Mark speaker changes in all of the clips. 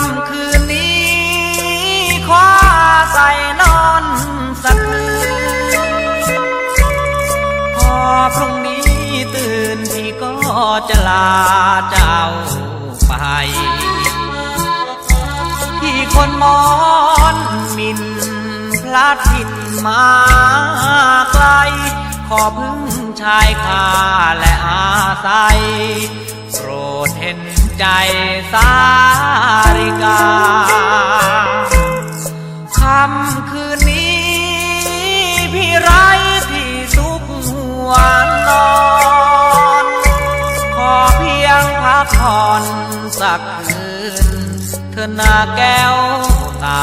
Speaker 1: ำคืนนี้ขอใส่นอนสักคืนพอพรุ่งนี้ตื่นพี่ก็จะลาเจ้าไปที่คนมอนมินพลาดผิดมาไกล ขอพึ่งชายคาและอาศัยโปรดเห็น ใจสาริกาค่ำคืนนี้พี่ไรที่สุขหัวนอน ขอเพียงพักผ่อนสักคืน เธอหน้าแก้วตา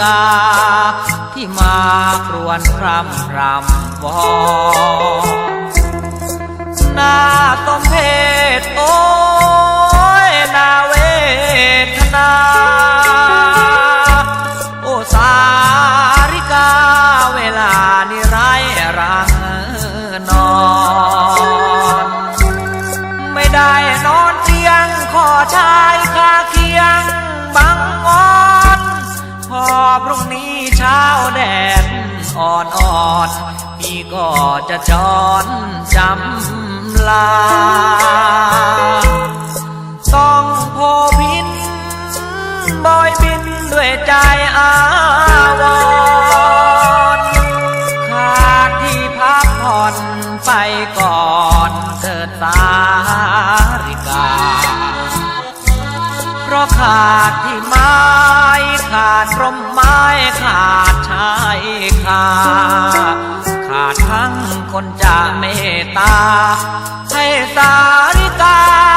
Speaker 1: กา ที่มาครวนรำรำวอนนา อนอ่อนพี่ก็จะจอนจำลา ต้องโพพินบอยบินด้วยใจอาวรณ์ขาดที่พักผ่อนไปก่อนเถิดสาริกา ราะขาดที่ไม้ขาดร่มไม้ขาดชายคาขาดทั้งคนจะเมตตาให้สาริกา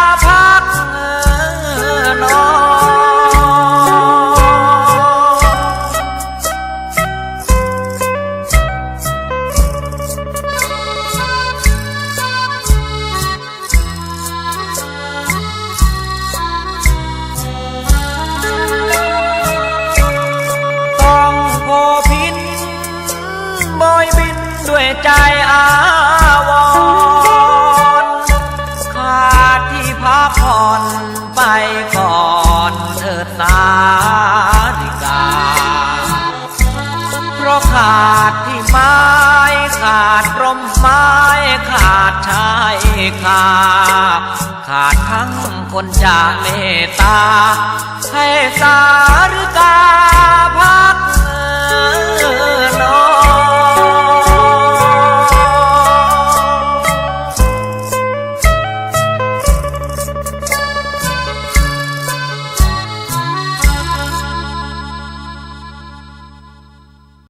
Speaker 1: ด้วยใจอาวรขาดที่พักผ่อนไปก่อนเถิดสาริกา เพราะขาดที่ไม้ขาดร่มไม้ขาดชายคาขาดทั้งคนจะเมตตา ให้สาริกาพัก